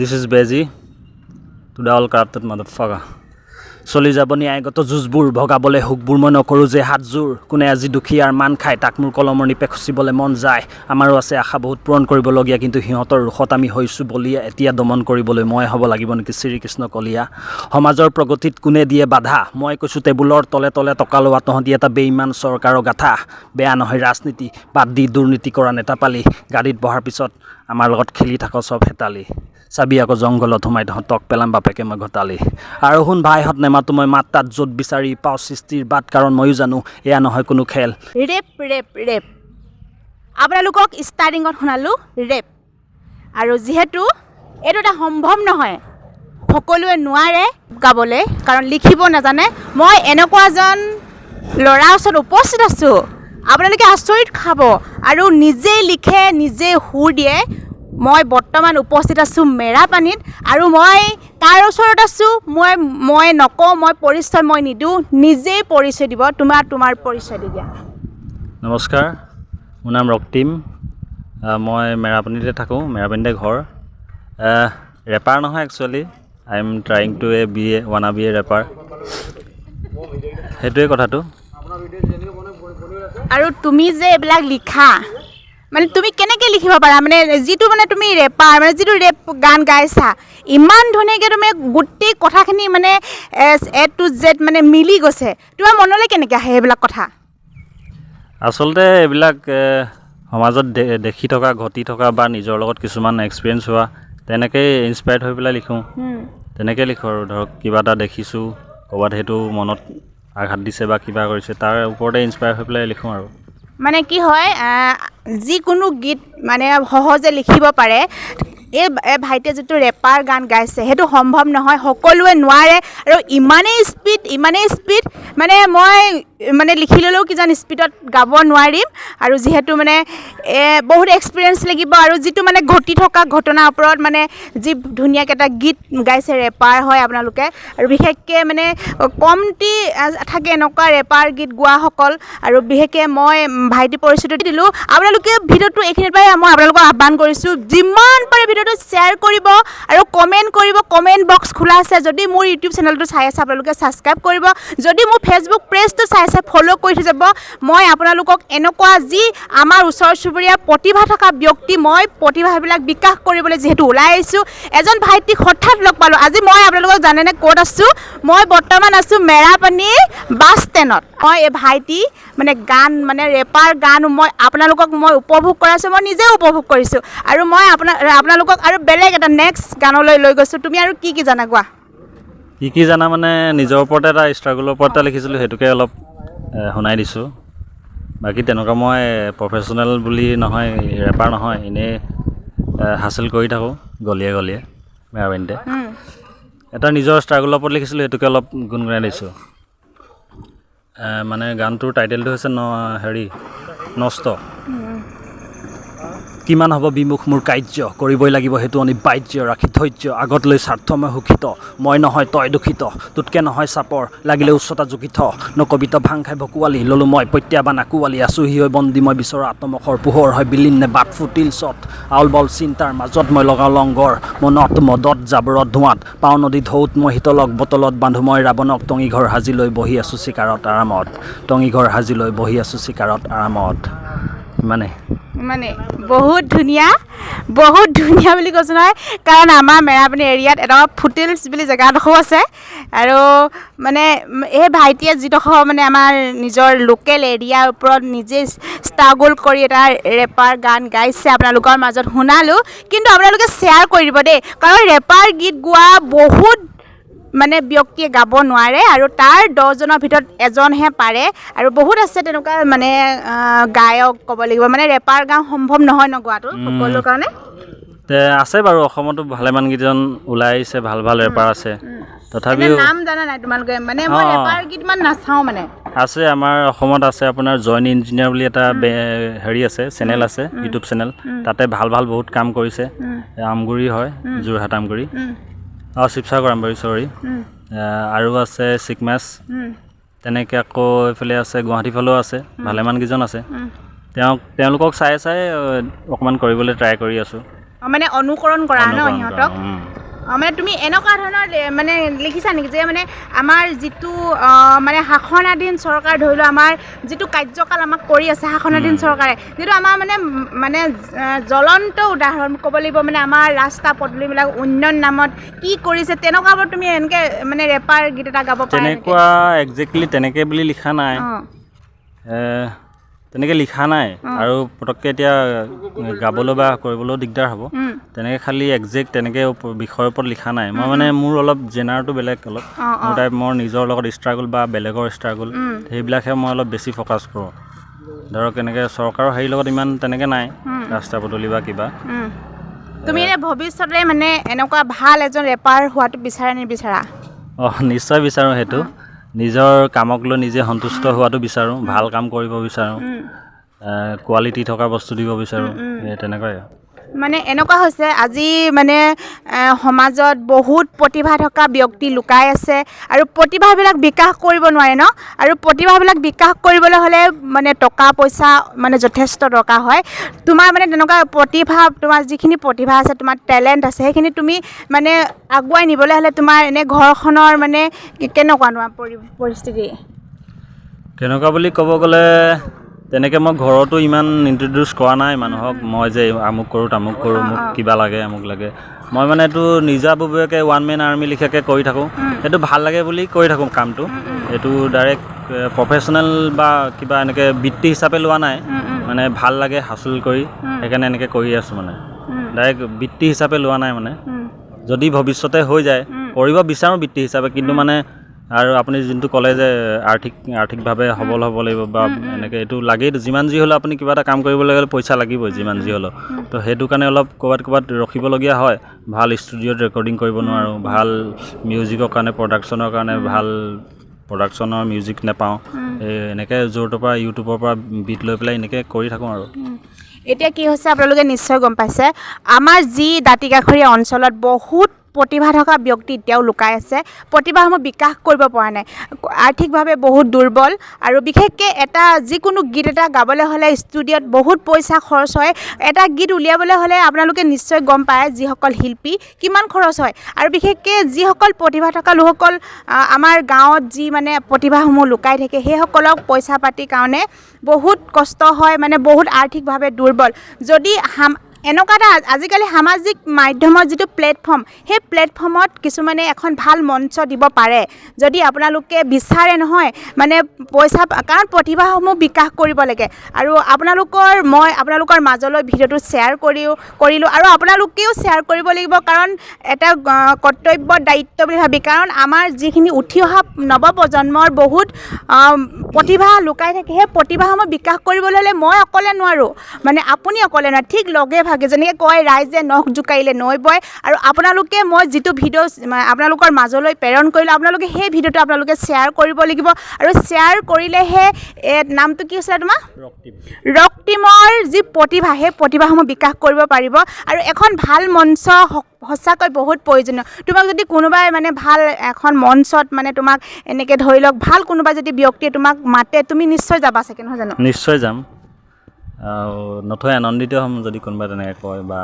This is Beji to the all corrupted motherfucker. চলি যাব ন্যায়গত যুঁজবোৰ, ভগাবলৈ হুকবোৰ, মই নকৰোঁ যে হাতযোৰ। কোনে আজি দুখীয়াৰ মান খায়, তাক মোৰ কলমৰ নিপে খুচিবলৈ মন যায়। আমাৰো আছে আশা বহুত পূৰণ কৰিবলগীয়া, কিন্তু সিহঁতৰ ৰোষত আমি হৈছোঁ বলিয়া এতিয়া দমন কৰিবলৈ মই হ'ব লাগিব নেকি শ্ৰীকৃষ্ণ কলীয়া? সমাজৰ প্ৰগতিত কোনে দিয়ে বাধা? মই কৈছোঁ টেবুলৰ তলে তলে টকা লোৱা, তহঁতি এটা বেইমান চৰকাৰৰ গাথা। বেয়া নহয় ৰাজনীতি, বাদ দি দুৰ্নীতি কৰা নেতা পালি গাড়ীত বহাৰ পিছত আমাৰ লগত খেলি থাক চব হেতালি। চাবি আকৌ জংঘলত সোমাই তহঁতক পেলাম বাপেকে মই ঘটালি। আৰু শুন ভাইহঁত নেমাতো মই মাত তাত য'ত বিচাৰি পাওঁ সৃষ্টিৰ বাট কাৰণ ময়ো জানো এয়া নহয় কোনো খেল। Rap rap rap. আপোনালোকক ষ্টাৰ্টিঙত শুনালোঁ ৰেপ। আৰু যিহেতু এইটো এটা সম্ভৱ নহয় সকলোৱে নোৱাৰে গাবলৈ কাৰণ লিখিব নাজানে মই এনেকুৱা এজন ল'ৰাৰ ওচৰত উপস্থিত আছোঁ। আপোনালোকে আচৰিত খাব। আৰু নিজেই লিখে নিজেই সুৰ দিয়ে মই বৰ্তমান উপস্থিত আছোঁ মেৰাপানীত আৰু মই তাৰ ওচৰত আছোঁ। মই মই নকওঁ মই পৰিচয় মই নিদিওঁ। নিজেই পৰিচয় দিব। তোমাৰ তোমাৰ পৰিচয় দি দিয়া। নমস্কাৰ। মোৰ নাম ৰক্তিম। মই মেৰাপানীতে থাকোঁ মেৰাপানীতে ঘৰ। ৰেপাৰ নহয় actually I am trying to a be a one uh be a rapper সেইটোৱে কথাটো। আৰু তুমি যে এইবিলাক লিখা মানে তুমি কেনেকৈ লিখিব পাৰা? মানে যিটো মানে তুমি ৰেপাৰ মানে যিটো ৰেপ গান গাইছা ইমান ধুনীয়াকৈ তুমি গোটেই কথাখিনি মানে এ টু জেড মানে মিলি গৈছে। তোমাৰ মনলৈ কেনেকৈ আহে সেইবিলাক কথা? আচলতে এইবিলাক সমাজত দেখি থকা ঘটি থকা বা নিজৰ লগত কিছুমান এক্সপিৰিয়েঞ্চ হোৱা তেনেকেই ইনস্পায়াৰ্ড হৈ পেলাই লিখোঁ। তেনেকৈ লিখোঁ আৰু ধৰক কিবা এটা দেখিছোঁ ক'ৰবাত সেইটো মনত আঘাত দিছে বা কিবা কৰিছে তাৰ ওপৰতে ইনস্পায়াৰ হৈ পেলাই লিখোঁ আৰু। মানে কি হয় যিকোনো গীত মানে সহজে লিখিব পাৰে। এই ভাইটিয়ে যিটো ৰেপাৰ গান গাইছে সেইটো সম্ভৱ নহয় সকলোৱে নোৱাৰে। আৰু ইমানেই স্পীড ইমানেই স্পীড মানে মই মানে লিখি ল'লেও কিজান স্পীডত গাব নোৱাৰিম। আৰু যিহেতু মানে বহুত এক্সপিৰিয়েঞ্চ লাগিব আৰু যিটো মানে ঘটি থকা ঘটনাৰ ওপৰত মানে যি ধুনীয়াকৈ এটা গীত গাইছে ৰেপাৰ হয় আপোনালোকে। আৰু বিশেষকৈ মানে কমটি থাকে এনেকুৱা ৰেপাৰ গীত গোৱাসকল। আৰু বিশেষকৈ মই ভাইটি পৰিচয়টো দিলোঁ। আপোনালোকে ভিডিঅ'টো এইখিনিৰ পৰাই মই আপোনালোকক আহ্বান কৰিছোঁ, যিমান পাৰে ভিডিঅ'টো শ্বেয়াৰ কৰিব আৰু কমেণ্ট কৰিব। কমেণ্ট বক্স খোলা আছে। যদি মোৰ ইউটিউব চেনেলটো চাই আছে, আপোনালোকে ছাবস্ক্ৰাইব কৰিব। যদি মোৰ ফেচবুক পেজটো চাই আছে ফ'ল' কৰি থৈ যাব মই আপোনালোকক এনেকুৱা যি আমাৰ ওচৰ চুবুৰীয়া প্ৰতিভা থকা ব্যক্তি, মই প্ৰতিভাবিলাক বিকাশ কৰিবলৈ যিহেতু ওলাই আহিছোঁ, এজন ভাইটিক হঠাৎ লগ পালোঁ। আজি মই আপোনালোকক জানেনে ক'ত আছোঁ? মই বৰ্তমান আছোঁ মেৰাপানীৰ বাছ ষ্টেণ্ডত। মই এই ভাইটি মানে গান মানে ৰেপাৰ গান মই আপোনালোকক মই উপভোগ কৰাইছোঁ, মই নিজেও উপভোগ কৰিছোঁ। আৰু মই আপোনাৰ, আপোনালোকক আৰু বেলেগ এটা নেক্সট গানলৈ লৈ গৈছোঁ। তুমি আৰু কি কি জানা, কোৱা? কি কি জানা মানে নিজৰ ওপৰতে এটা ষ্ট্ৰাগলৰ ওপৰতে লিখিছিলোঁ, সেইটোকে অলপ শুনাই দিছোঁ। বাকী তেনেকুৱা মই প্ৰফেশ্যনেল বুলি নহয় ৰেপাৰ নহয় এনেই হাচিল কৰি থাকোঁ গলিয়ে গলিয়ে মেৰাবেণ্টে এটা নিজৰ ষ্ট্ৰাগলৰ ওপৰত লিখিছিলোঁ সেইটোকে অলপ গুণগুণাই দিছোঁ। মানে গানটোৰ টাইটেলটো হৈছে ন হেৰি নষ্ট। কিমান হ'ব বিমুখ মোৰ কাৰ্য? কৰিবই লাগিব সেইটো অনিবাৰ্য ৰাখি ধৈৰ্য আগত লৈ স্বাৰ্থ মই সুখিত। মই নহয় তই দূষিত তোতকৈ নহয় চাপৰ। লাগিলে উচ্চতা জুখিত নকবিত ভাং খাই ভকুৱালি। ল'লোঁ মই প্ৰত্যাহ্বান আকুৱালি। আচুহি হৈ বন্দী মই বিচৰা আত্মমখৰ পোহৰ হয় বিলীন নে বাট ফুটিল চত। আউল বল চিন্তাৰ মাজত মই লগাওঁ লংগৰ। মনত মদত জাবৰত ধোঁৱাত। পাওঁ নদী ঢৌত মই শীতলক বটলত বান্ধো। মই ৰাৱণক টঙি ঘৰ সাজি লৈ বহি আছোঁ চিকাৰত আৰামত। টঙি ঘৰ সাজি লৈ বহি আছোঁ চিকাৰত আৰামত। ইমানে মানে বহুত ধুনীয়া বহুত ধুনীয়া বুলি কৈছোঁ নহয় কাৰণ আমাৰ মেৰাপানী এৰিয়াত এডোখৰ ফুটিলছ বুলি জেগাডোখৰো আছে। আৰু মানে এই ভাইটিয়ে যিডোখৰ মানে আমাৰ নিজৰ লোকেল এৰিয়াৰ ওপৰত নিজে ষ্ট্ৰাগল কৰি এটা ৰেপাৰ গান গাইছে আপোনালোকৰ মাজত শুনালোঁ। কিন্তু আপোনালোকে শ্বেয়াৰ কৰি দিব দেই কাৰণ ৰেপাৰ গীত গোৱা বহুত মানে ব্যক্তিয়ে গাব নোৱাৰে আৰু তাৰ দহজনৰ ভিতৰত এজনহে পাৰে। আৰু বহুত আছে তেনেকুৱা মানে গায়ক ক'ব লাগিব। মানে ৰেপাৰ গান সম্ভৱ নহয় ন গোৱাটো সকলোৰ কাৰণে? আছে বাৰু অসমতো ভালেমান কেইজন ওলাই আহিছে ভালো ভালো ৰেপাৰ আছে। তথাপিও নাম জানা নাই তোমালোকে? মানে মই। ৰেপাৰ গীত ইমান নাচাওঁ মানে। আছে আমাৰ অসমত আছে আপোনাৰ জইন ইঞ্জিনিয়াৰ বুলি এটা হেৰি আছে চেনেল আছে ইউটিউব চেনেল। তাতে ভালো ভালো বহুত কাম কৰিছে। আমগুৰি হয় যোৰহাট আমগুৰি। অঁ শিৱসাগৰ আমগুৰি চৰি। আৰু আছে চিকমেছ। উম, তেনেকৈ আকৌ এইফালে আছে গুৱাহাটী ফালেও আছে ভালেমান কেইজন আছে। তেওঁক তেওঁলোকক চাই চাই অকণমান কৰিবলৈ ট্ৰাই কৰি আছোঁ। মানে অনুকৰণ কৰা ন সিহঁতক? মানে তুমি এনেকুৱা ধৰণৰ মানে লিখিছা নেকি যে মানে আমাৰ যিটো মানে শাসনাধীন চৰকাৰ ধৰি লোৱা আমাৰ যিটো কাৰ্যকাল আমাক কৰি আছে শাসনাধীন। চৰকাৰে যিটো আমাৰ মানে মানে জ্বলন্ত উদাহৰণ ক'ব লাগিব মানে আমাৰ ৰাস্তা পদূলিবিলাক উন্নয়ন নামত কি কৰিছে তেনেকুৱাবোৰ তুমি এনেকৈ মানে ৰেপাৰ গীত এটা গাব পাৰা নেকি? তেনেকুৱা একজেক্টলি তেনেকৈ বুলি লিখা নাই তেনেকৈ লিখা নাই। আৰু পটককৈ এতিয়া গাবলৈ বা কৰিবলৈও দিগদাৰ হ'ব। তেনেকৈ খালি একজেক্ট তেনেকৈ বিষয়ৰ ওপৰত লিখা নাই। মই মানে মোৰ অলপ জেনাৰটো বেলেগ অলপ। মোৰ টাইপ মোৰ নিজৰ লগত ষ্ট্ৰাগল বা বেলেগৰ ষ্ট্ৰাগল সেইবিলাকহে মই অলপ বেছি ফ'কাছ কৰোঁ। ধৰক এনেকৈ চৰকাৰৰ হেৰিৰ লগত ইমান তেনেকৈ নাই। ৰাস্তা পদূলি বা কিবা। তুমি এনে ভৱিষ্যতে মানে এনেকুৱা ভাল এজন ৰেপাৰ হোৱাটো বিচাৰা নিবিচাৰা? অঁ নিশ্চয় বিচাৰোঁ সেইটো। নিজৰ কামক লৈ নিজে সন্তুষ্ট হোৱাটো বিচাৰোঁ ভাল কাম কৰিব বিচাৰোঁ। কোৱালিটি থকা বস্তু দিব বিচাৰোঁ তেনেকুৱাই। মানে এনেকুৱা হৈছে আজি মানে সমাজত বহুত প্ৰতিভা থকা ব্যক্তি লুকাই আছে আৰু প্ৰতিভাবিলাক বিকাশ কৰিব নোৱাৰে ন? আৰু প্ৰতিভাবিলাক বিকাশ কৰিবলৈ হ'লে মানে টকা পইচা মানে যথেষ্ট দৰকাৰ হয়। তোমাৰ মানে তেনেকুৱা প্ৰতিভা তোমাৰ যিখিনি প্ৰতিভা আছে তোমাৰ টেলেণ্ট আছে সেইখিনি তুমি মানে আগুৱাই নিবলৈ হ'লে তোমাৰ এনে ঘৰখনৰ মানে কেনেকুৱা পৰি পৰিস্থিতি? কেনেকুৱা বুলি ক'ব গ'লে তেনেকৈ মই ঘৰতো ইমান ইণ্ট্ৰডিউচ কৰা নাই মানুহক। মই যে আমুক কৰোঁ তামুক কৰোঁ মোক কিবা লাগে আমুক লাগে। মই মানে এইটো নিজাববীয়াকৈ ওৱান মেন আৰ্মি লিখাকৈ কৰি থাকোঁ। সেইটো ভালো লাগে বুলি কৰি থাকোঁ কামটো। এইটো ডাইৰেক্ট প্ৰফেচনেল বা কিবা এনেকৈ বৃত্তি হিচাপে লোৱা নাই। মানে ভালো লাগে হাচুল কৰি। সেইকাৰণে এনেকৈ কৰি আছোঁ মানে। ডাইৰেক্ট বৃত্তি হিচাপে লোৱা নাই মানে। যদি ভৱিষ্যতে হৈ যায় কৰিব বিচাৰোঁ বৃত্তি হিচাপে। কিন্তু মানে আৰু আপুনি যোনটো ক'লে যে আৰ্থিক আৰ্থিকভাৱে সবল হ'ব লাগিব বা এনেকৈ এইটো লাগেই যিমান যি হ'লেও আপুনি কিবা এটা কাম কৰিবলৈ গ'লে পইচা লাগিবই যিমান যি হ'লেও। তো সেইটো কাৰণে অলপ ক'ৰবাত ক'ৰবাত ৰখিবলগীয়া হয়। ভালো ষ্টুডিঅ'ত ৰেকৰ্ডিং কৰিব নোৱাৰোঁ ভালো মিউজিকৰ কাৰণে প্ৰডাকশ্যনৰ কাৰণে ভালো প্ৰডাকশ্যনৰ মিউজিক নাপাওঁ। এই এনেকৈ য'ৰ ত'ৰ পৰা ইউটিউবৰ পৰা বিট লৈ পেলাই এনেকৈ কৰি থাকোঁ আৰু। এতিয়া কি হৈছে আপোনালোকে নিশ্চয় গম পাইছে আমাৰ যি দাঁতিকাষৰীয়া অঞ্চলত বহুত প্ৰতিভা থকা ব্যক্তি এতিয়াও লুকাই আছে। প্ৰতিভাসমূহ বিকাশ কৰিব পৰা নাই। আৰ্থিকভাৱে বহুত দুৰ্বল আৰু বিশেষকৈ এটা যিকোনো গীত এটা গাবলৈ হ'লে ষ্টুডিঅ'ত বহুত পইচা খৰচ হয়। এটা গীত উলিয়াবলৈ হ'লে আপোনালোকে নিশ্চয় গম পায় যিসকল শিল্পী কিমান খৰচ হয়। আৰু বিশেষকৈ যিসকল প্ৰতিভা থকা লোকসকল আমাৰ গাঁৱত যি মানে প্ৰতিভাসমূহ লুকাই থাকে, সেইসকলক পইচা পাতিৰ কাৰণে বহুত কষ্ট হয় মানে বহুত আৰ্থিকভাৱে দুৰ্বল। যদি এনেকুৱা এটা আজিকালি সামাজিক মাধ্যমৰ যিটো প্লেটফৰ্ম সেই প্লেটফৰ্মত কিছুমানে এখন ভাল মঞ্চ দিব পাৰে। যদি আপোনালোকে বিচাৰে নহয় মানে পইচা কাৰণ প্ৰতিভাসমূহ বিকাশ কৰিব লাগে। আৰু আপোনালোকৰ মই আপোনালোকৰ মাজলৈ ভিডিঅ'টো শ্বেয়াৰ কৰিও কৰিলোঁ আৰু আপোনালোকেও শ্বেয়াৰ কৰিব লাগিব কাৰণ এটা কৰ্তব্য দায়িত্ব বুলি ভাবি। কাৰণ আমাৰ যিখিনি উঠি অহা নৱপ্ৰজন্মৰ বহুত প্ৰতিভা লুকাই থাকে। সেই প্ৰতিভাসমূহ বিকাশ কৰিবলৈ হ'লে মই অকলে নোৱাৰোঁ। মানে আপুনি অকলে নোৱাৰে। ঠিক লগে ভাগে যেনেকৈ কয় ৰাইজে নখ জোকাৰিলে নৈ বয়। আৰু আপোনালোকে মই যিটো ভিডিঅ' আপোনালোকৰ মাজলৈ প্ৰেৰণ কৰিলোঁ আপোনালোকে সেই ভিডিঅ'টো আপোনালোকে শ্বেয়াৰ কৰিব লাগিব। আৰু শ্বেয়াৰ কৰিলেহে এ, নামটো কি হৈছিলে তোমাৰ? ৰক টিমৰ যি প্ৰতিভা সেই প্ৰতিভাসমূহ বিকাশ কৰিব পাৰিব। আৰু এখন ভাল মঞ্চ সঁচাকৈ বহুত প্ৰয়োজনীয়। তোমাক যদি কোনোবাই মানে ভাল এখন মঞ্চত মানে তোমাক এনেকৈ ধৰি লওক ভাল কোনোবা যদি ব্যক্তিয়ে তোমাক মাতে তুমি নিশ্চয় যাবা চাগে নহয় জানো? নিশ্চয় যাম। নথৈ আনন্দিত হ'ম যদি কোনোবাই তেনেকৈ কয় বা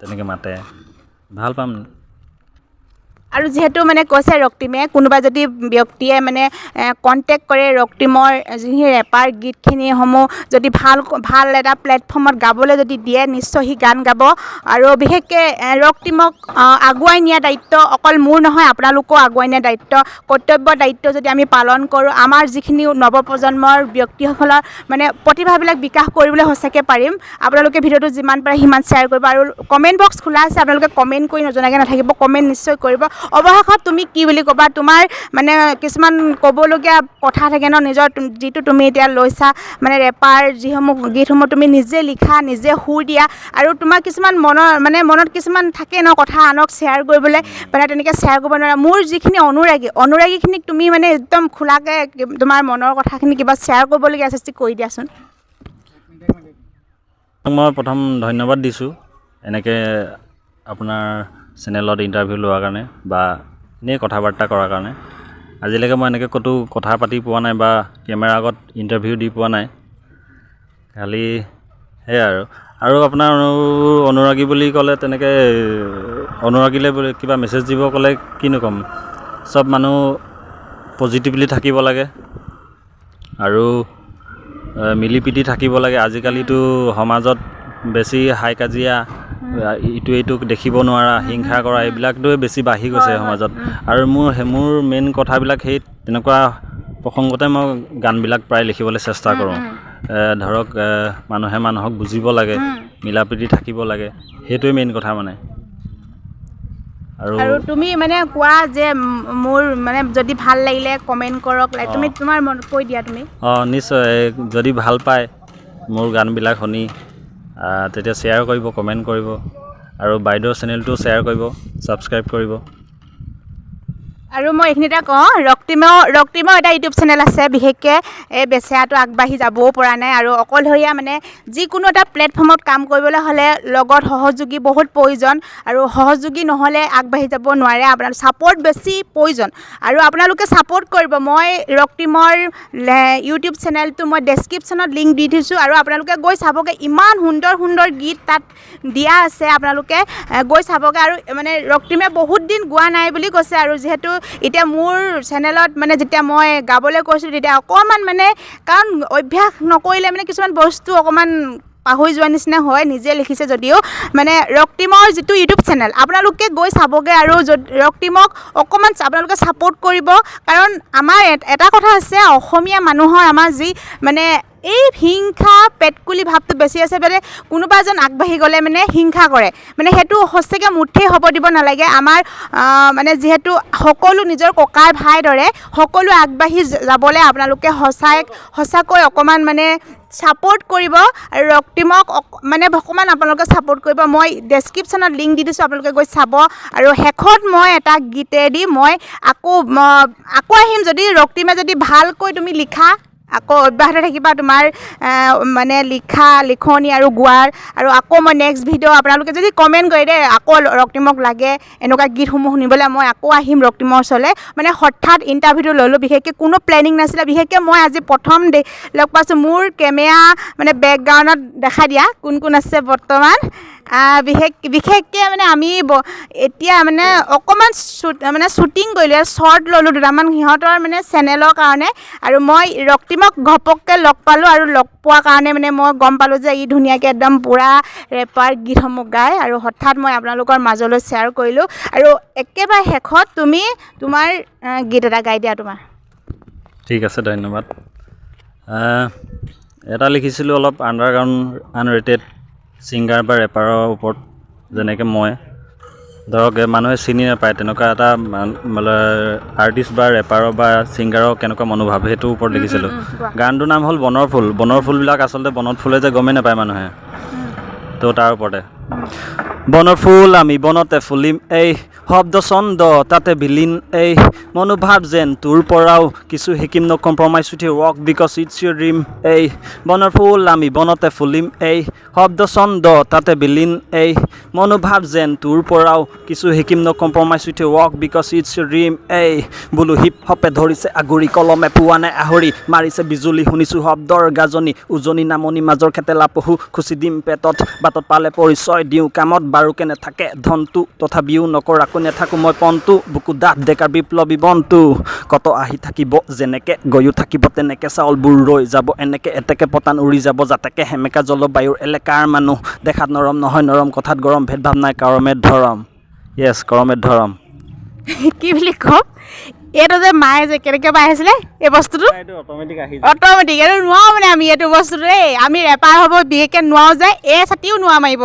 তেনেকৈ মাতে। ভাল পাম। আৰু যিহেতু মানে কৈছে ৰক্তিমে কোনোবা যদি ব্যক্তিয়ে মানে কণ্টেক্ট কৰে ৰক্তিমৰ যিখিনি ৰেপাৰ গীতখিনিসমূহ যদি ভাল ভাল এটা প্লেটফৰ্মত গাবলৈ যদি দিয়ে নিশ্চয় সি গান গাব। আৰু বিশেষকৈ ৰক্তিমক আগুৱাই নিয়া দায়িত্ব অকল মোৰ নহয় আপোনালোকেও আগুৱাই নিয়া দায়িত্ব। কৰ্তব্য দায়িত্ব যদি আমি পালন কৰোঁ আমাৰ যিখিনি নৱপ্ৰজন্মৰ ব্যক্তিসকলৰ মানে প্ৰতিভাবিলাক বিকাশ কৰিবলৈ সঁচাকৈ পাৰিম। আপোনালোকে ভিডিঅ'টো যিমান পাৰে সিমান শ্বেয়াৰ কৰিব। আৰু কমেণ্ট বক্স খোলা আছে আপোনালোকে কমেণ্ট কৰি নজনাকৈ নাথাকিব কমেণ্ট নিশ্চয় কৰিব। অৱশেষত তুমি কি বুলি ক'বা? তোমাৰ মানে কিছুমান ক'বলগীয়া কথা থাকে ন নিজৰ যিটো তুমি এতিয়া লৈছা মানে ৰেপাৰ যিসমূহ গীতসমূহ তুমি নিজে লিখা নিজে সুৰ দিয়া আৰু তোমাৰ কিছুমান মনৰ মানে মনত কিছুমান থাকে ন কথা আনক শ্বেয়াৰ কৰিবলৈ মানে তেনেকৈ শ্বেয়াৰ কৰিব নোৱাৰা। মোৰ যিখিনি অনুৰাগী অনুৰাগীখিনিক তুমি মানে একদম খোলাকৈ তোমাৰ মনৰ কথাখিনি কিবা শ্বেয়াৰ কৰিবলগীয়া যদি কৰি দিয়াচোন। মই প্ৰথম ধন্যবাদ দিছোঁ। এনেকৈ আপোনাৰ চেনেলত ইণ্টাৰভিউ লোৱাৰ কাৰণে বা এনেই কথা বাৰ্তা কৰাৰ কাৰণে। আজিলৈকে মই এনেকৈ ক'তো কথা পাতি পোৱা নাই বা কেমেৰাৰ আগত ইণ্টাৰভিউ দি পোৱা নাই। খালি সেয়াই আৰু। আৰু আপোনাৰ অনু- অনুৰাগী বুলি ক'লে তেনেকৈ অনুৰাগীলৈ বুলি কিবা মেছেজ দিব ক'লে কিনো ক'ম। চব মানুহ পজিটিভলি থাকিব লাগে। আৰু মিলি প্ৰীতি থাকিব লাগে। আজিকালিতো সমাজত বেছি হাই কাজিয়া ইটোৱে ইটোক দেখিব নোৱাৰা হিংসা কৰা এইবিলাকটোৱে বেছি বাঢ়ি গৈছে সমাজত। আৰু মোৰ মোৰ মেইন কথাবিলাক সেই তেনেকুৱা প্ৰসংগতে মই গানবিলাক প্ৰায় লিখিবলৈ চেষ্টা কৰোঁ। ধৰক মানুহে মানুহক বুজিব লাগে মিলা প্ৰীতি থাকিব লাগে সেইটোৱে মেইন কথা মানে। আৰু তুমি মানে কোৱা যে মোৰ মানে যদি ভাল লাগিলে কমেণ্ট কৰক তুমি। তোমাৰ মন কৈ দিয়া তুমি। অঁ নিশ্চয় যদি ভাল পায় মোৰ গানবিলাক শুনি তেতিয়া শ্বেয়াৰ কৰিব কমেণ্ট কৰিব। আৰু বাইদেউৰ চেনেলটো শ্বেয়াৰ কৰিব ছাবস্ক্ৰাইব কৰিব। আৰু মই এইখিনিতে কওঁ ৰক্তিমৰ ৰক্তিমৰ এটা ইউটিউব চেনেল আছে, বিশেষকৈ এই বেচেৰাটো আগবাঢ়ি যাবও পৰা নাই আৰু অকলশৰীয়া মানে যিকোনো এটা প্লেটফৰ্মত কাম কৰিবলৈ হ'লে লগত সহযোগী বহুত প্ৰয়োজন আৰু সহযোগী নহ'লে আগবাঢ়ি যাব নোৱাৰে, আপোনাৰ ছাপৰ্ট বেছি প্ৰয়োজন। আৰু আপোনালোকে ছাপৰ্ট কৰিব, মই ৰক্তিমৰ ইউটিউব চেনেলটো মই ডেছক্ৰিপশ্যনত লিংক দি থৈছোঁ আৰু আপোনালোকে গৈ চাবগৈ, ইমান সুন্দৰ সুন্দৰ গীত তাত দিয়া আছে, আপোনালোকে গৈ চাবগৈ আৰু মানে ৰক্তিমে বহুত দিন গোৱা নাই বুলি কৈছে আৰু যিহেতু এতিয়া মোৰ চেনেলত মানে যেতিয়া মই গাবলৈ কৈছোঁ তেতিয়া অকণমান মানে কাৰণ অভ্যাস নকৰিলে মানে কিছুমান বস্তু অকণমান পাহৰি যোৱা নিচিনা হয় নিজে লিখিছে যদিও। মানে ৰক্তিমৰ যিটো ইউটিউব চেনেল আপোনালোকে গৈ চাবগৈ আৰু যদি ৰক্তিমক অকণমান আপোনালোকে ছাপৰ্ট কৰিব। কাৰণ আমাৰ এটা কথা আছে অসমীয়া মানুহৰ আমাৰ যি মানে এই হিংসা পেটকুলি ভাৱটো বেছি আছে মানে কোনোবা এজন আগবাঢ়ি গ'লে মানে হিংসা কৰে। মানে সেইটো সঁচাকৈ মুঠেই হ'ব দিব নালাগে। আমাৰ মানে যিহেতু সকলো নিজৰ ককাই ভাই দৰে সকলো আগবাঢ়ি যাবলৈ আপোনালোকে সঁচাই সঁচাকৈ অকণমান মানে ছাপৰ্ট কৰিব আৰু ৰক্তিমক মানে অকণমান আপোনালোকে ছাপৰ্ট কৰিব। মই ডেছক্ৰিপশ্যনত লিংক দি দিছোঁ আপোনালোকে গৈ চাব। আৰু শেষত মই এটা গীতেদি মই আকৌ আকৌ আহিম। যদি ৰক্তিমে যদি ভালকৈ তুমি লিখা আকৌ অব্যাহত থাকিবা তোমাৰ মানে লিখা লিখনি আৰু গোৱাৰ আৰু আকৌ মই নেক্সট ভিডিঅ' আপোনালোকে যদি কমেণ্ট কৰে দেই আকৌ ৰক্তিমক লাগে এনেকুৱা গীতসমূহ শুনিবলৈ মই আকৌ আহিম ৰক্তিমৰ ওচৰলৈ। মানে হঠাৎ ইণ্টাৰভিউটো ল'লোঁ বিশেষকৈ কোনো প্লেনিং নাছিলে বিশেষকৈ মই আজি প্ৰথম দে লগ পাইছোঁ। মোৰ কেমেৰা মানে বেকগ্ৰাউণ্ডত দেখাই দিয়া কোন কোন আছে বৰ্তমান। বিশেষ বিশেষকৈ মানে আমি এতিয়া মানে অকণমান মানে শ্বুটিং কৰিলোঁ শ্বৰ্ট ল'লোঁ দুটামান সিহঁতৰ মানে চেনেলৰ কাৰণে আৰু মই ৰক্তিমক ঘপককৈ লগ পালোঁ আৰু লগ পোৱাৰ কাৰণে মানে মই গম পালোঁ যে ই ধুনীয়াকৈ একদম পূৰা ৰেপাৰ গীতসমূহ গায় আৰু হঠাৎ মই আপোনালোকৰ মাজলৈ শ্বেয়াৰ কৰিলোঁ আৰু একেবাৰে শেষত তুমি তোমাৰ গীত এটা গাই দিয়া তোমাৰ। ঠিক আছে ধন্যবাদ। এটা লিখিছিলোঁ অলপ আণ্ডাৰগ্ৰাউণ্ড আনৰেটেড ছিংগাৰ বা ৰেপাৰৰ ওপৰত যেনেকৈ মই ধৰক মানুহে চিনি নাপায় তেনেকুৱা এটা মান- মানে আৰ্টিষ্ট বা ৰেপাৰৰ বা ছিংগাৰৰ কেনেকুৱা মনোভাৱ সেইটোৰ ওপৰত লিখিছিলোঁ। গানটোৰ নাম হ'ল বনৰ ফুল। বনৰ ফুলবিলাক আচলতে বনত ফুলে যে গমেই নাপায় মানুহে। তো তাৰ ওপৰতে। বনৰ ফুল আমি বনতে ফুলিম। এই শব্দ ছন্দ তাতে বিলীন। এই মনোভাৱ যেন তোৰ পৰাও কিছু শিকিম ন কম্প্ৰমাইজ উঠি work because it's your dream এই বনৰ ফুল আমি বনতে ফুলিম। এই শব্দ ছন্দ তাতে বিলীন। এই মনোভাৱ যেন তোৰ পৰাও কিছু শিকিম ন কম্প্ৰমাইজ উঠি work because it's your dream এই বোলো হিপ হপে ধৰিছে আগুৰি, কলমে পোৱা নাই আহৰি। মাৰিছে বিজুলী, শুনিছোঁ শব্দৰ গাজনি। উজনি, নামনি, মাজৰ খেতেলা পহু। খুচি দিম পেটত, বাটত পালে পৰিচয়। দিওঁ কামত বাৰুকে নাথাকে, ধনটো তথাপিও নকৰাকো নাথাকোঁ মই পণটো, বুকু ডাঠ ডেকাৰ বিপ্লৱী বনটো। কত আহি থাকিব, যেনেকে গৈও থাকিব, তেনেকে চাউলবোৰ ৰৈ যাব, এনেকে এতেকে পতান উৰি যাব, যাতেকে সেমেকা জলবায়ুৰ এলেকাৰ মানুহ। দেখাত নৰম নহয়, নৰম কথাত গৰম, ভেদভাৱ নাই, কৰমে ধৰম। য়েছ কৰমে ধৰম। কি বুলি ক'ম? এইটো যে মায়ে যে কেনেকৈ পাই আহিছিলে এই বস্তুটো? অট'মেটিক এইটো নোৱাৰোঁ মানে আমি এইটো বস্তুটো। দেই আমি ৰেপাৰ হ'ব বিশেষকৈ নোৱাৰোঁ যে এ ছাতিও নোৱা মাৰিব।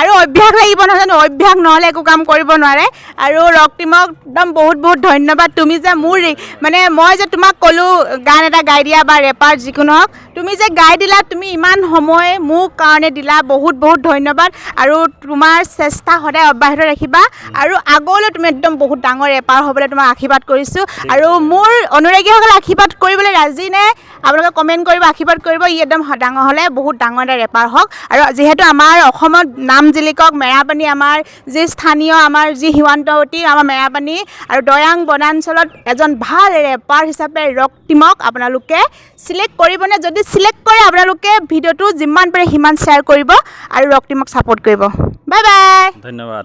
আৰু অভ্যাস লাগিব নহয় জানো? অভ্যাস নহ'লে একো কাম কৰিব নোৱাৰে। আৰু ৰক্তিমক একদম বহুত বহুত ধন্যবাদ। তুমি যে মোৰ মানে মই যে তোমাক ক'লোঁ গান এটা গাই দিয়া বা ৰেপাৰ যিকোনো হওক তুমি যে গাই দিলা তুমি ইমান সময় মোৰ কাৰণে দিলা। বহুত বহুত ধন্যবাদ। আৰু তোমাৰ চেষ্টা সদায় অব্যাহত ৰাখিবা। আৰু আগলৈ তুমি একদম বহুত ডাঙৰ ৰেপাৰ হ'বলৈ তোমাক আশীৰ্বাদ কৰিছোঁ। আৰু মোৰ অনুৰাগীসকলে আশীৰ্বাদ কৰিবলৈ ৰাজি নে? আপোনালোকে কমেণ্ট কৰিব আশীৰ্বাদ কৰিব। ই একদম ডাঙৰ হ'লে বহুত ডাঙৰ এটা ৰেপাৰ হওক। আৰু যিহেতু আমাৰ অসমত নাম জিলিকক মেৰাপানী আমাৰ যি স্থানীয় আমাৰ যি সীমান্তৱৰ্তী আমাৰ মেৰাপানী আৰু দৈয়াং বনাঞ্চলত এজন ভাল ৰেপাৰ হিচাপে ৰক্তিমক আপোনালোকে চিলেক্ট কৰিবনে? যদি চিলেক্ট কৰে আপোনালোকে ভিডিঅ'টো যিমান পাৰে সিমান শ্বেয়াৰ কৰিব আৰু ৰক্তিমক ছাপৰ্ট কৰিব। বাই বাই ধন্যবাদ।